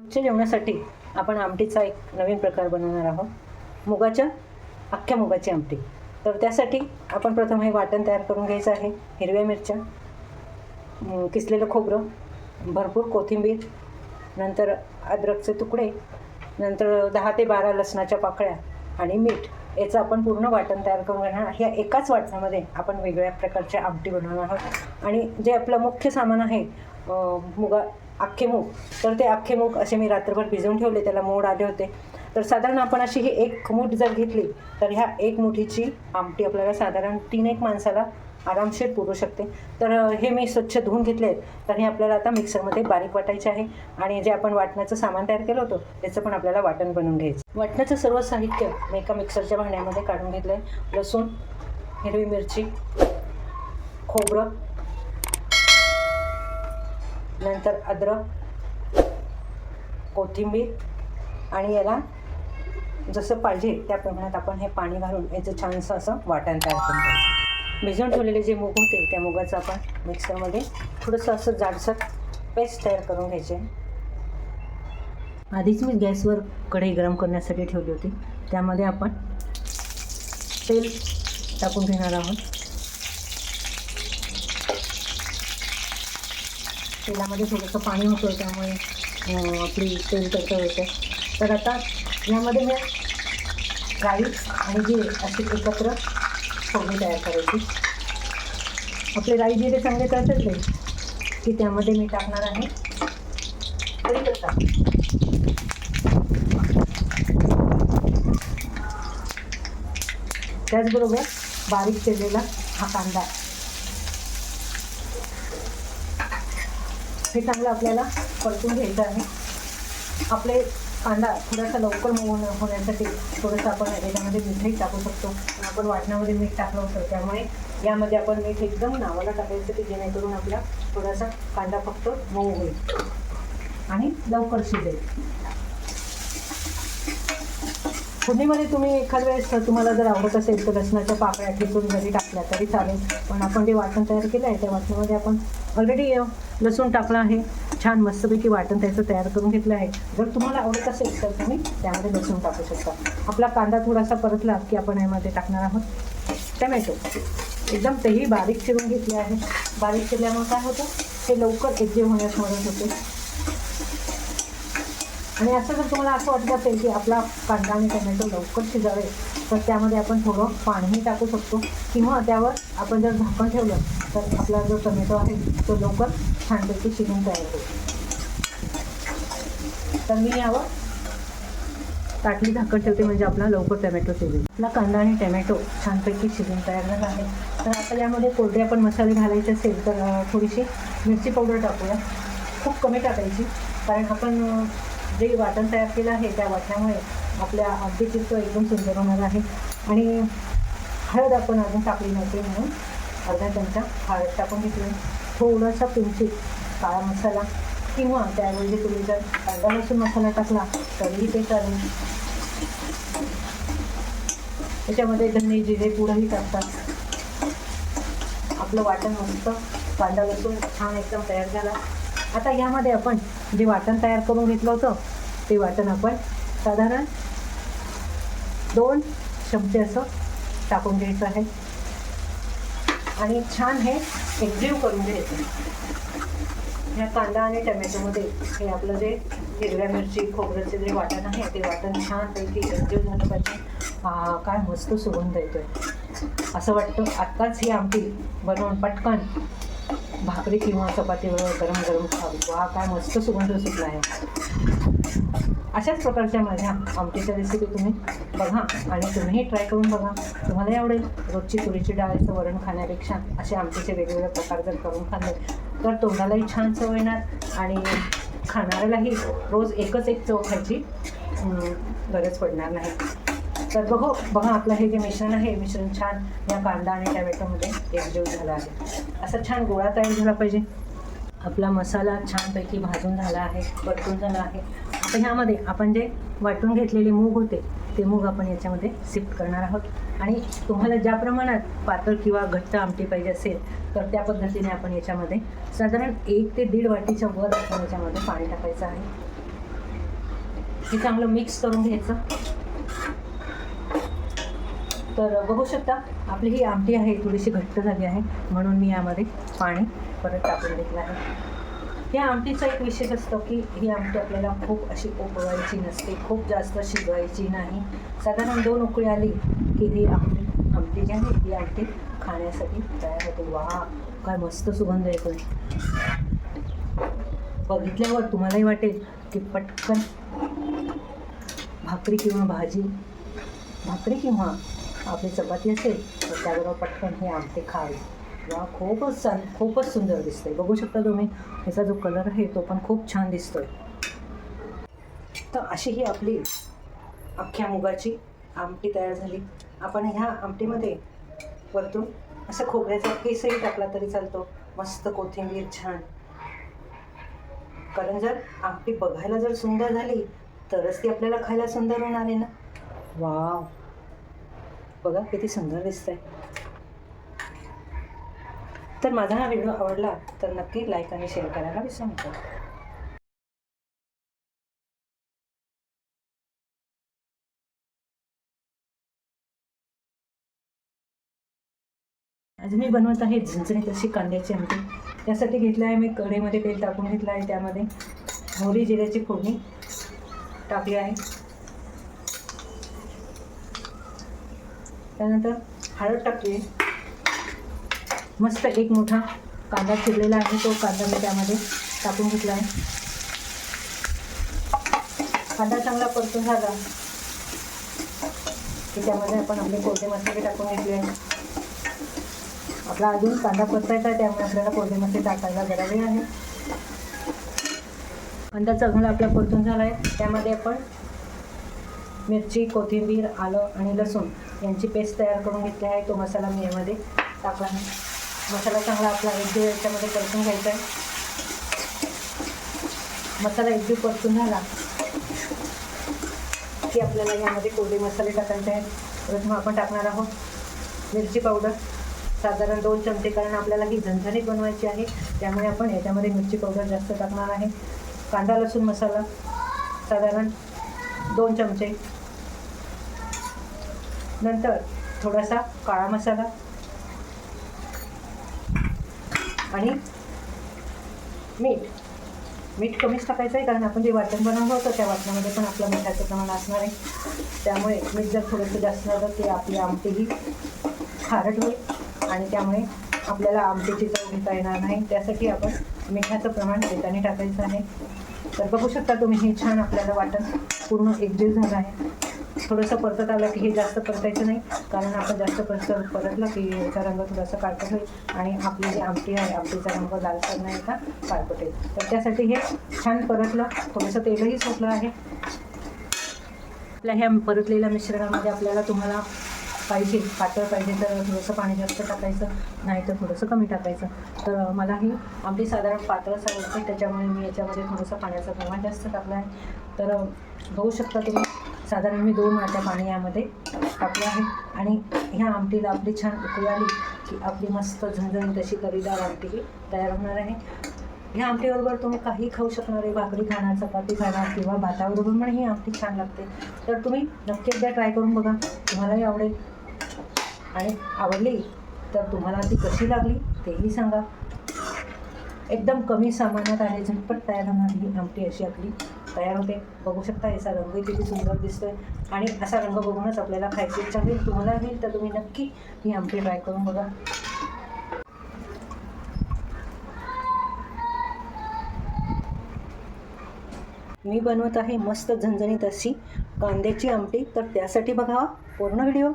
आमच्या जेवणासाठी आपण आमटीचा एक नवीन प्रकार बनवणार आहोत. मुगाच्या अख्ख्या मुगाची आमटी. तर त्यासाठी आपण प्रथम हे वाटण तयार करून घ्यायचं आहे. हिरव्या मिरच्या किसलेलं खोबरं भरपूर कोथिंबीर नंतर अद्रकचे तुकडे नंतर दहा ते बारा लसणाच्या पाकळ्या आणि मीठ. याचं आपण पूर्ण वाटण तयार करून घेणार. ह्या एकाच वाटणामध्ये आपण वेगळ्या प्रकारच्या आमटी बनवणार आहोत. आणि जे आपलं मुख्य सामान आहे मुगा अख्खे मूग. तर ते अख्खे मूग असे मी रात्रभर भिजवून ठेवले त्याला मोड आले होते. तर साधारण आपण अशी ही एक मूठ जर घेतली तर ह्या एक मुठीची आमटी आपल्याला साधारण तीन एक माणसाला आरामशीर पुरू शकते. तर हे मी स्वच्छ धुवून घेतले आहेत. तर हे आपल्याला आता मिक्सरमध्ये बारीक वाटायचे आहे आणि जे आपण वाटण्याचं सामान तयार केलं होतं त्याचं पण आपल्याला वाटण बनवून घ्यायचं. वाटण्याचं सर्व साहित्य मी एका मिक्सरच्या भांड्यामध्ये काढून घेतलं आहे लसूण हिरवी मिरची खोबरं नंतर अद्रक कोथिंबीर आणि याला जसं पाहिजे त्या प्रमाणात आपण हे पाणी घालून याचं छानसं असं वाटण तयार करून घ्यायचं. भिजवून ठेवलेले जे मूग होते त्या मुगाचं आपण मिक्सरमध्ये थोडंसं असं जाडसर पेस्ट तयार करून घ्यायचे. आधीच मी गॅसवर कढई गरम करण्यासाठी ठेवली होती. त्यामध्ये आपण तेल टाकून घेणार आहोत. तेलामध्ये थोडंसं पाणी होतं त्यामुळे आपली तेल तळतळ होते तर आता यामध्ये मी राई आणि जिरे अशी एकत्र फोडणी तयार करायची. आपले राई जिरे चांगले तळतळले की त्यामध्ये मी टाकणार आहे. कढीपत्ता त्याचबरोबर बारीक केलेला हा कांदा. हे चांगलं आपल्याला परतून घ्यायचं आहे. आपले कांदा थोडासा लवकर मऊ होण्यासाठी थोडंसं आपण याच्यामध्ये मीठही टाकू शकतो. पण आपण वाटणामध्ये मीठ टाकलं होतं. त्यामुळे यामध्ये आपण मीठ एकदम नावाला टाकायचं की जेणेकरून आपला थोडासा कांदा फक्त मऊ होईल. आणि लवकर शिजेल. फोडणीमध्ये तुम्ही एखाद वेळेस तुम्हाला जर आवडत असेल तर लसणाच्या पाकळ्या ठेचून जरी टाकल्या तरी चालेल. पण आपण जे वाटण तयार केलं आहे त्या वाटणामध्ये आपण ऑलरेडी लसूण टाकलं आहे. छान मस्तपैकी वाटण त्याचं तयार करून घेतलं आहे. जर तुम्हाला आवडत असेल तर तुम्ही त्यामध्ये लसूण टाकू शकता. आपला कांदा थोडासा परतला की आपण यामध्ये टाकणार आहोत. टमॅटो. एकदम तेही बारीक चिरून घेतले आहे. बारीक चिरल्यामुळे काय होतं? हे लवकर एकजीव होण्यास मदत होते. आणि असं जर तुम्हाला असं वाटत असेल की आपला कांदा आणि टोमॅटो लवकर शिजावे तर त्यामध्ये आपण थोडं पाणीही टाकू शकतो. किंवा त्यावर आपण जर झाकण ठेवलं तर आपला जो टोमॅटो आहे तो लवकर छानपैकी शिजून तयार होईल तर मी यावर ताटली झाकण ठेवते म्हणजे आपला लवकर टोमॅटो शिजेल. आपला कांदा आणि टोमॅटो छानपैकी शिजून तयार झाला आहे. तर आता यामध्ये कोरडे आपण मसाले घालायचे असेल तर थोडीशी मिरची पावडर टाकूया. खूप कमी टाकायची कारण आपण जे वाटण तयार केलं आहे त्या वाटणामुळे आपल्या आमटीची चव एकदम सुंदर होणार आहे. आणि हळद आपण अजून टाकली नव्हती म्हणून अर्धा चमचा हळद टाकून घेतली. थोडासा तुमची काळा मसाला किंवा त्याऐवजी तुम्ही जर कांदा लसूण मसाला टाकला तरीही ते चालेल. त्याच्यामध्ये धने जिरे पुढंही टाकतात. आपलं वाटण मस्त कांदा लसूण छान एकदम तयार झाला. आता यामध्ये आपण जे वाटण तयार करून घेतलं होतं ते वाटण आपण साधारण दोन चमचे असं टाकून घ्यायचं आहे. आणि छान हे एकजीव करून घ्यायचं. ह्या कांदा आणि टमॅटोमध्ये हे आपलं जे हिरव्या मिरची खोबऱ्याचे जे वाटण आहे ते वाटण छानपैकी एकजीव झालं पाहिजे. काय मस्त सुगंध येतोय. असं वाटतं आत्ताच ही आमटी बनवून पटकन भाकरी किंवा चपातीवर गरम गरम खावी वा काय मस्त सुगंध सुटला आहे. अशाच प्रकारच्या माझ्या आमटीच्या रेसिपी तुम्ही बघा आणि तुम्हीही ट्राय करून बघा. तुम्हालाही आवडेल रोजची तुरीची डाळीचं वरण खाण्यापेक्षा असे आमटीचे वेगवेगळे प्रकार जर करून खाल्ले तर तोंडालाही छान चव येणार आणि खाणाऱ्यालाही रोज एकच एक चव खायची गरज पडणार नाही. तर बघो बघा आपलं हे जे मिश्रण आहे मिश्रण छान या कांदा आणि टमॅटोमध्ये एकजीव झालं आहे. असा छान गोळा तयार झाला पाहिजे. आपला मसाला छानपैकी भाजून झाला आहे परतून झाला आहे. आता ह्यामध्ये आपण जे वाटून घेतलेले मूग होते ते मूग आपण याच्यामध्ये शिफ्ट करणार आहोत. आणि तुम्हाला ज्या प्रमाणात पातळ किंवा घट्ट आमटी पाहिजे असेल तर त्या पद्धतीने आपण याच्यामध्ये साधारण एक ते दीड वाटीच्या वर आपण याच्यामध्ये पाणी टाकायचं आहे. हे चांगलं मिक्स करून घ्यायचं. तर बघू शकता आपली ही आमटी आहे थोडीशी घट्ट झाली आहे म्हणून मी यामध्ये पाणी परत टाकून घेतलं आहे. या आमटीचा एक विशेष असतो की ही आमटी आपल्याला खूप अशी उकवायची नसते खूप जास्त शिजवायची नाही. साधारण दोन उकळी आली की ही आमटी आमटी जी आहे ही आमटी खाण्यासाठी तयार होते. वा काय मस्त सुगंध येतो बघितल्यावर तुम्हालाही वाटेल की पटकन भाकरी किंवा भाजी भाकरी किंवा आपली चपाती असेल तर त्याबरोबर पटकन हे आमटे खावे वा खूपच छान खूपच सुंदर दिसतंय. बघू शकता तुम्ही ह्याचा जो कलर आहे तो पण खूप छान दिसतोय. तर अशी ही आपली अख्ख्या मुगाची आमटी तयार झाली. आपण ह्या आमटीमध्ये वरतून असं खोबऱ्याचा केसही टाकला तरी चालतो. मस्त कोथिंबीर छान. कारण जर आमटी बघायला जर सुंदर झाली तरच ती आपल्याला खायला सुंदर होणार आहे ना? वाव! बघा किती सुंदर दिसतंय. तर माझा हा व्हिडिओ आवडला तर नक्की लाईक आणि शेअर करायला विसरू नका. आज मी बनवत आहे झणझणीत अशी कांद्याची आमटी. त्यासाठी घेतलं आहे मी कढईमध्ये तेल टाकून घेतलं आहे त्यामध्ये मोहरी जिऱ्याची फोडणी टाकली आहे. त्यानंतर हळद टाकली. आहे मस्त एक मोठा कांदा चिरलेला आहे. तो कांदा मी त्यामध्ये टाकून घेतला आहे. कांदा चांगला परतून झाला. की त्यामध्ये आपण आपले कोरडे मसाले टाकून घेतले आहे आपला अजून कांदा परतायचा आहे त्यामुळे आपल्याला कोरडे मसाले टाकायला गरज आहे. कांदा चांगला आपला परतून झाला आहे. त्यामध्ये आपण मिरची कोथिंबीर आलं आणि लसूण यांची पेस्ट तयार करून घेतली आहे. तो मसाला मी यामध्ये टाकला आहे. मसाला चांगला आपला एकजीव याच्यामध्ये परतून घ्यायचा आहे. मसाला एकजीव परतून झाला की आपल्याला यामध्ये कोरडे मसाले टाकायचे आहेत. प्रथम आपण टाकणार आहोत मिरची पावडर. साधारण दोन चमचे कारण आपल्याला ही झणझणीत बनवायची आहे. त्यामुळे आपण याच्यामध्ये मिरची पावडर जास्त टाकणार आहे. कांदा लसूण मसाला साधारण दोन चमचे. नंतर थोडासा काळा मसाला. आणि मीठ. मीठ कमीच टाकायचं आहे कारण आपण जे वाटण बनवलं होतं त्या वाटणामध्ये पण आपलं मिठाचं प्रमाण असणार आहे. त्यामुळे मीठ जर थोडंसं जास्त झालं ते आपली आमटीही खारट होईल. आणि त्यामुळे आपल्याला आमटीची चव घेता येणार नाही. त्यासाठी आपण मिठाचं प्रमाण देताना टाकायचं आहे. तर बघू शकता तुम्ही हे छान आपल्याला वाटण पूर्ण एकजीव झालं आहे. थोडंसं परतत आलं की हे जास्त परतायचं नाही कारण आपण जास्त परत परतलं की याचा रंग थोडासा काळपट होईल आणि आपली जी आमटी आहे आमटीचा रंग लालसर नाही का काळपट येईल तर त्यासाठी हे छान परतलं थोडंसं तेलही सोपलं आहे. आपल्या ह्या परतलेल्या मिश्रणामध्ये आपल्याला तुम्हाला पाहिजे पातळ पाहिजे तर थोडंसं पाणी जास्त टाकायचं नाही तर थोडंसं कमी टाकायचं. तर मला ही आमटी साधारण पातळच आवडते त्याच्यामुळे मी याच्यामध्ये थोडंसं पाण्याचं प्रमाण जास्त टाकलं आहे. तर बघू शकता तुम्ही साधारण मी दोन वाट्या पाणी यामध्ये टाकलं आहे. आणि ह्या आमटीला आपली छान उकळी आली की आपली मस्त झणझणीत अशी करीदार आमटी ही तयार होणार आहे. ह्या आमटीबरोबर तुम्ही काही खाऊ शकणार आहे. भाकरी खाणार चपाती खाणार किंवा भाताबरोबर पण ही आमटी छान लागते. तर तुम्ही नक्की एकदा ट्राय करून बघा. तुम्हालाही आवडेल. आणि आवडली तर तुम्हाला ती कशी लागली तेही सांगा. एकदम कमी सामानात आहे झटपट तयार होणार ही आमटी अशी आपली तयार होते. बघू शकता याचा रंगही किती सुंदर दिसतोय. आणि असा रंग बघूनच आपल्याला खायची इच्छा होईल. तुम्हाला होईल तर तुम्ही नक्की ही आमटी ट्राय करून बघा. मी बनवत आहे मस्त झणझणीत अशी कांद्याची आमटी. तर त्यासाठी बघा पूर्ण व्हिडिओ.